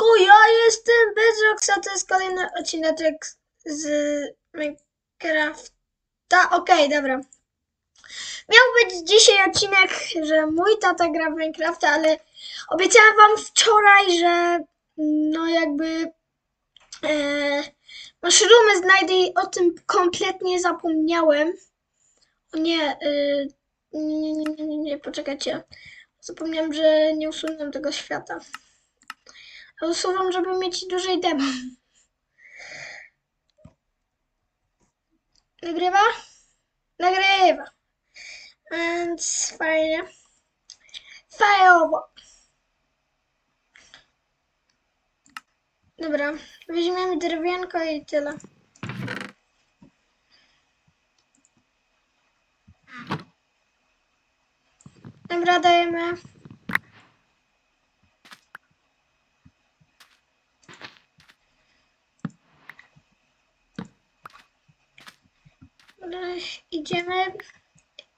Siemaneczku, ja jestem Bezroxa, to jest kolejny odcineczek z Minecrafta. Okej, dobra. Miał być dzisiaj odcinek, że mój tata gra w Minecrafta, ale obiecałem wam wczoraj, że no jakby e, mushroomy znajdę i o tym kompletnie zapomniałem. O nie, e, nie, nie, nie, nie, poczekajcie. Zapomniałem, że nie usunąłem tego świata. Usuwam, żeby mieć dłużej demo. Nagrywa? Nagrywa. Więc fajnie. Fajowo. Dobra, weźmiemy drewienko i tyle. Dobra, dajemy. Idziemy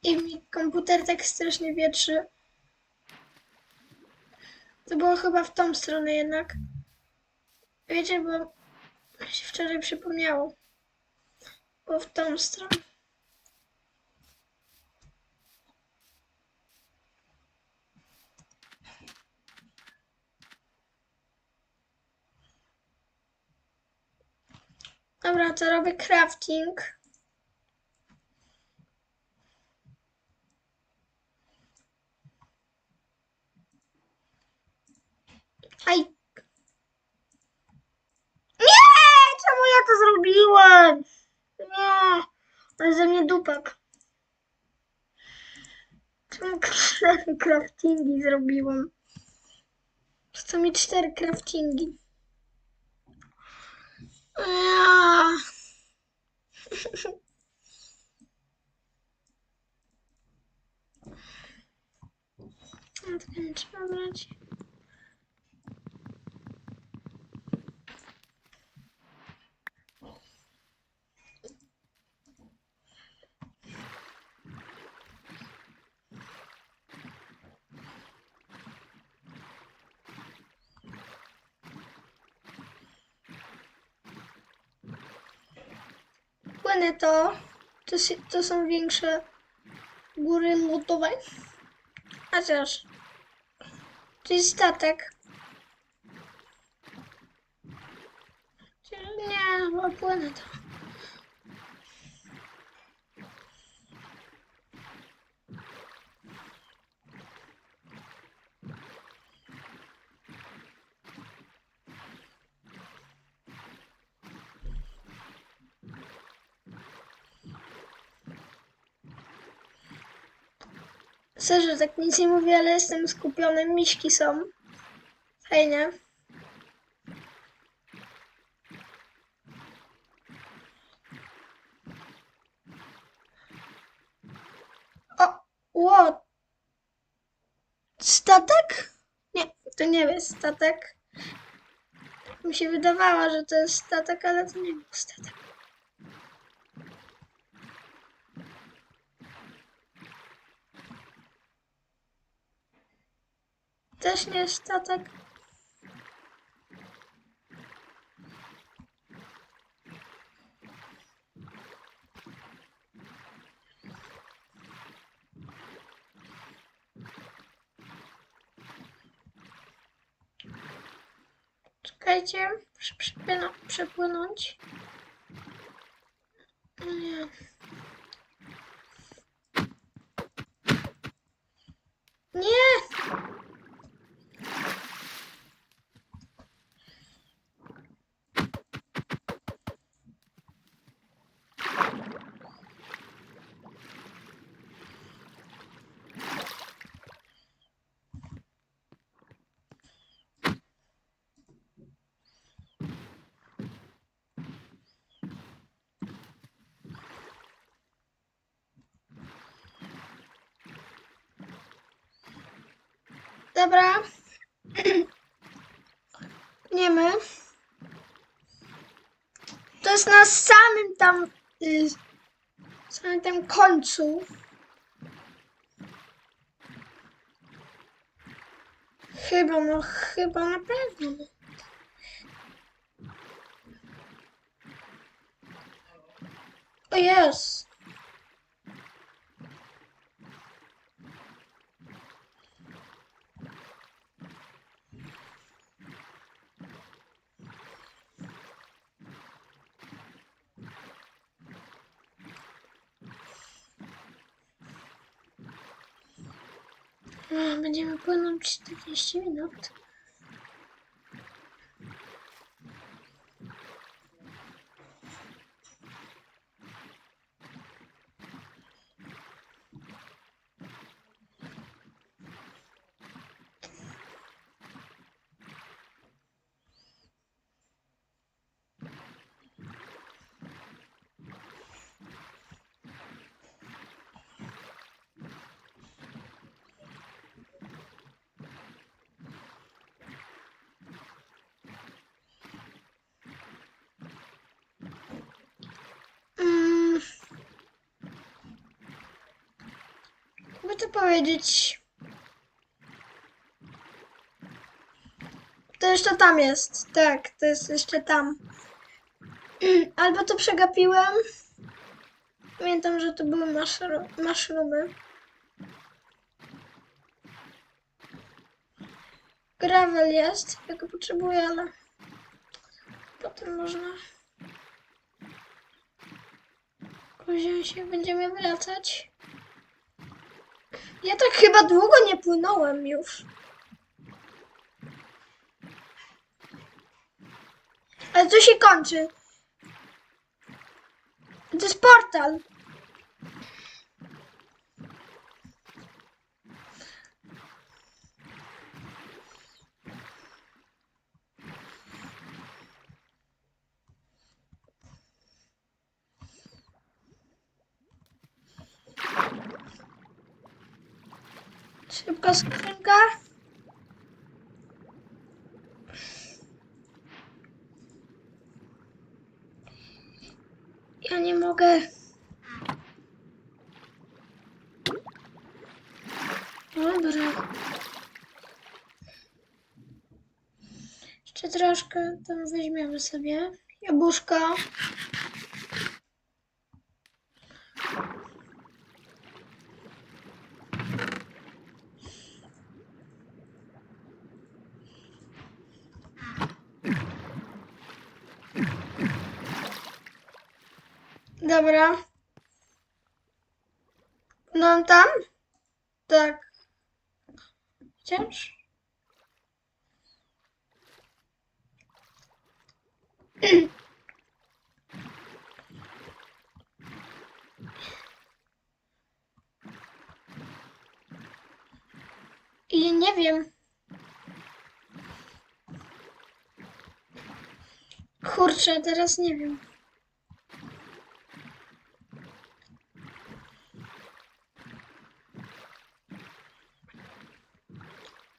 i mi komputer tak strasznie wietrzy. To było chyba w tą stronę jednak. Wiecie, bo się wczoraj przypomniało. Było w tą stronę. Dobra, to robię crafting. Aj. Nie! Czemu ja to zrobiłem? Nie. Ale ze mnie dupak. Czemu cztery craftingi zrobiłem? Co mi cztery craftingi? Ja. No to nie trzeba brać. Płynę to. To, to są większe góry lodowe. Chociaż. To jest statek. Nie, no płynę to. Serio, tak nic nie mówię, ale jestem skupiony. Miśki są. Fajnie. O, ło. Statek? Nie, to nie jest statek. Mi się wydawało, że to jest statek, ale to nie był statek. Jest statek. Czekajcie, muszę przepłyną- przepłynąć. Nie! Dobra. Pniemy. To jest na samym tam... Y, samym tam końcu. Chyba, no chyba na pewno. O jest. Będziemy płynąć 40 minut. Powiedzieć. To jeszcze tam jest. Tak, to jest jeszcze tam. Albo to przegapiłem. Pamiętam, że to były maszru maszrumy. Gravel jest. Ja go potrzebuję, ale potem można. Wziąć się, będziemy wracać. Ja tak chyba długo nie płynąłem już. Ale to się kończy. To jest portal. Szybka skrzynka. Ja nie mogę. Dobra. Jeszcze troszkę tam weźmiemy sobie. Jabłuszka. Dobra. No tam? Tak. Wciąż? I nie wiem. Kurczę, teraz nie wiem.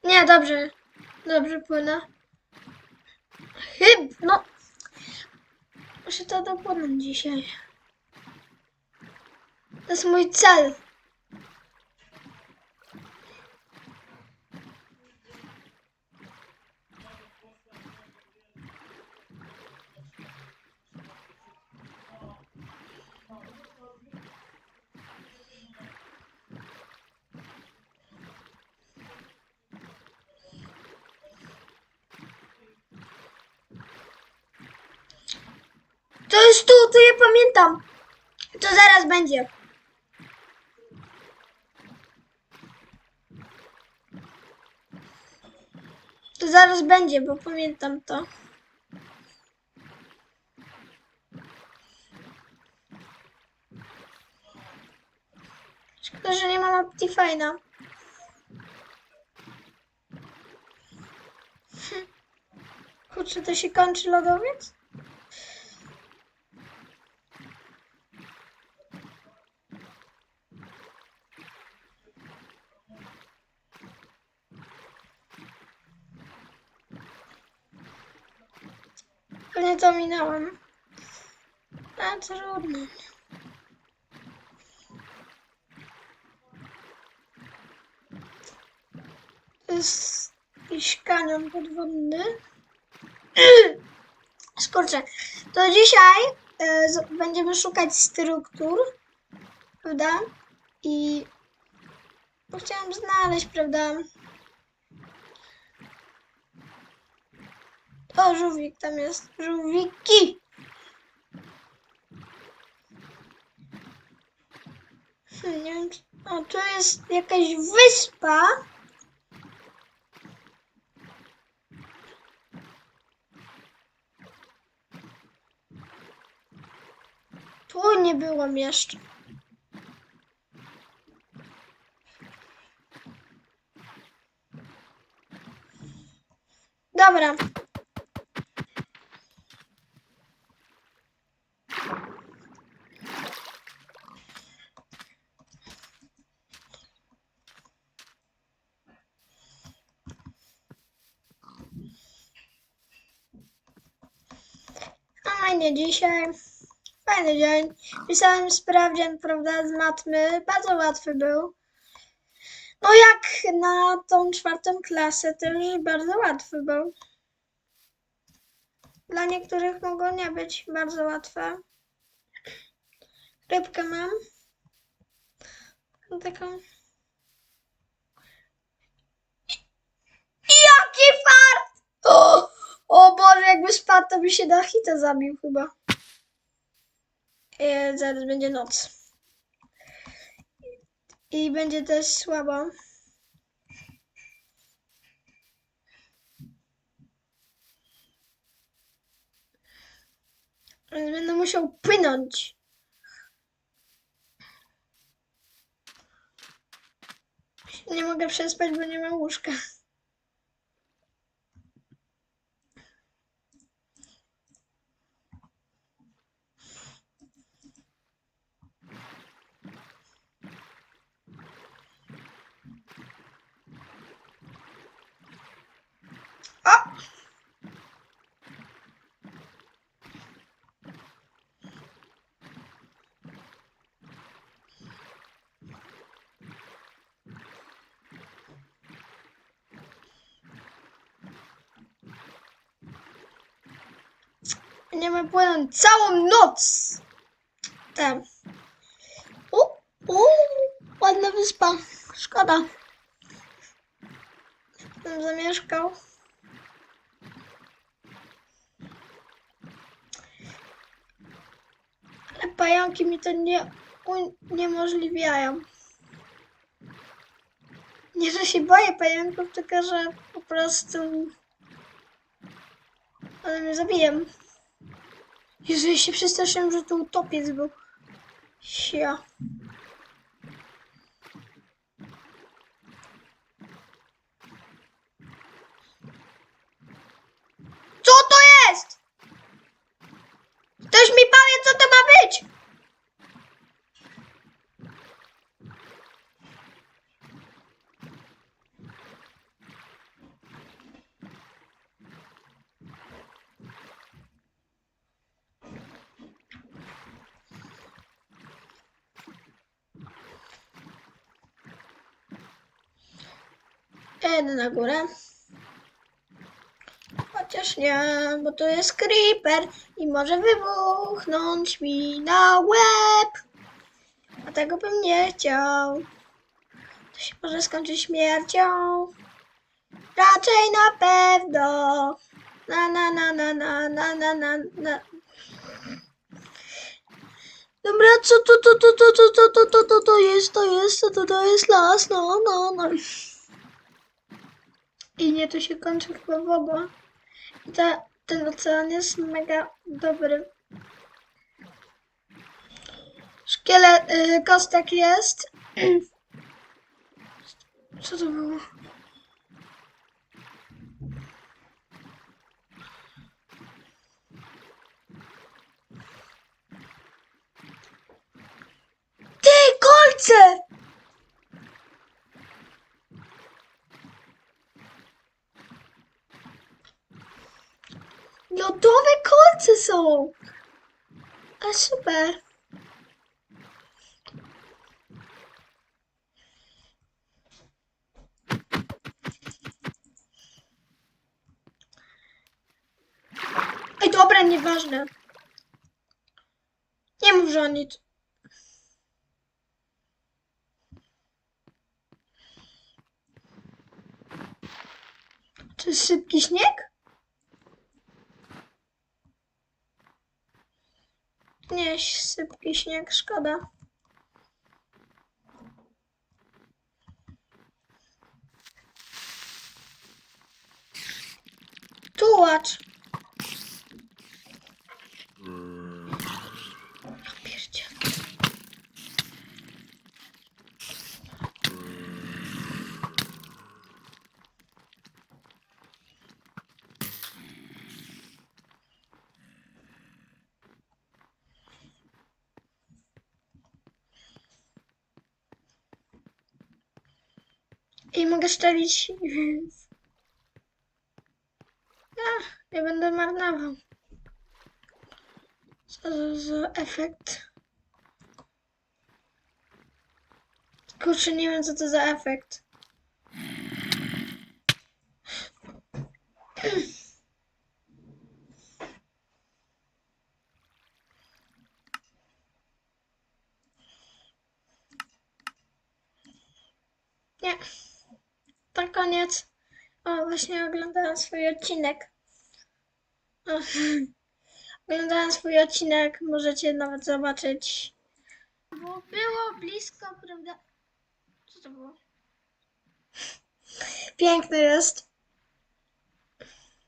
Nie, dobrze. Dobrze płynę. Chyb, no. Muszę to dopłynąć dzisiaj. To jest mój cel. To jest tu, to ja pamiętam. To zaraz będzie. To zaraz będzie, bo pamiętam to. Szkoda, że nie mam Optifine'a. Hm. Kurczę, to się kończy lodowiec? Pewnie to minąłem. A trudno. Jest jakiś kanion podwodny. Skurczę. To dzisiaj z- będziemy szukać struktur, prawda? I chciałam znaleźć, prawda? O, żółwik tam jest. Żółwiki! Hmm, nie wiem. O, tu jest jakaś wyspa. Tu nie byłam jeszcze. Dobra. Fajnie dzisiaj. Fajny dzień. Pisałem sprawdzian, prawda, z matmy. Bardzo łatwy był. No jak na tą czwartą klasę też bardzo łatwy był. Dla niektórych mogło nie być bardzo łatwe. Rybkę mam. Taką. Jaki fart! O Boże, jakby spadł, to by się na hita zabił chyba. E, zaraz będzie noc. I będzie też. Więc Będę musiał płynąć. Nie mogę przespać, bo nie mam łóżka. O! Będziemy płynąć całą noc. Tam. U, u, ładna wyspa. Szkoda. Tam zamieszkał. Ale pająki mi to nie uniemożliwiają. Nie, że się boję pająków, tylko że po prostu one mnie zabiją. Ja się przestraszyłem, że to utopiec był. Sia. Co to jest? Ktoś mi powie, co to ma być? Jedę na górę. Chociaż nie, bo to jest creeper i może wybuchnąć mi na łeb. A tego bym nie chciał. To się może skończyć śmiercią. Raczej na pewno. Na na na na na na na na na. Dobra, co to to to to to to to to to jest, to jest, to to jest las, no no no. I nie, to się kończy chyba woda. I ta, ten ocean jest mega dobry. Szkielet, y, kostek jest. Co to było? Ty, kolce! Lodowe kolce są! A super! Ej, dobra, nieważne. że oni... Czy sypki śnieg? Nie, sypki śnieg, szkoda. Tułacz. Ja pierdzielę. I mogę szczelić, więc... Ach, nie będę marnował. Co za, za efekt? Kurczę, nie wiem co to za efekt. Nie. To koniec. O, właśnie oglądałam swój odcinek. Oglądałam swój odcinek, możecie nawet zobaczyć. Bo było blisko, prawda? Co to było? Piękny jest.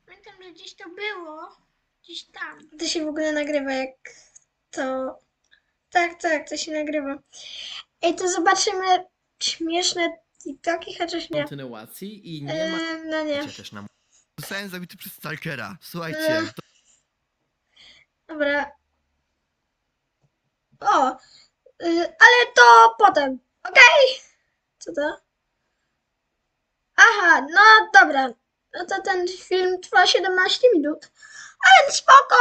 Pamiętam, że gdzieś to było. Gdzieś tam. To się w ogóle nagrywa, jak to... Tak, tak, to się nagrywa. Ej, to zobaczymy śmieszne TikToki, chociaż nie. kontynuacji i nie ma Eee, no nie. na Zostałem zabity przez Stalkera. Słuchajcie, Ech. Dobra. O, y, ale to potem. Okej. Co to? Aha, no dobra. No to ten film trwa 17 minut. Ale spoko.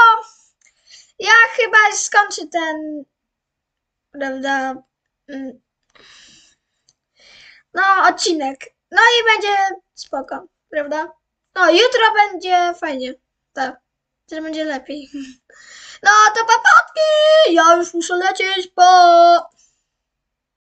Ja chyba skończę ten. Prawda? mm, No, odcinek. No i będzie spoko, prawda? No, jutro będzie fajnie. Tak. Też będzie lepiej. No to papatki! Ja już muszę lecieć, po.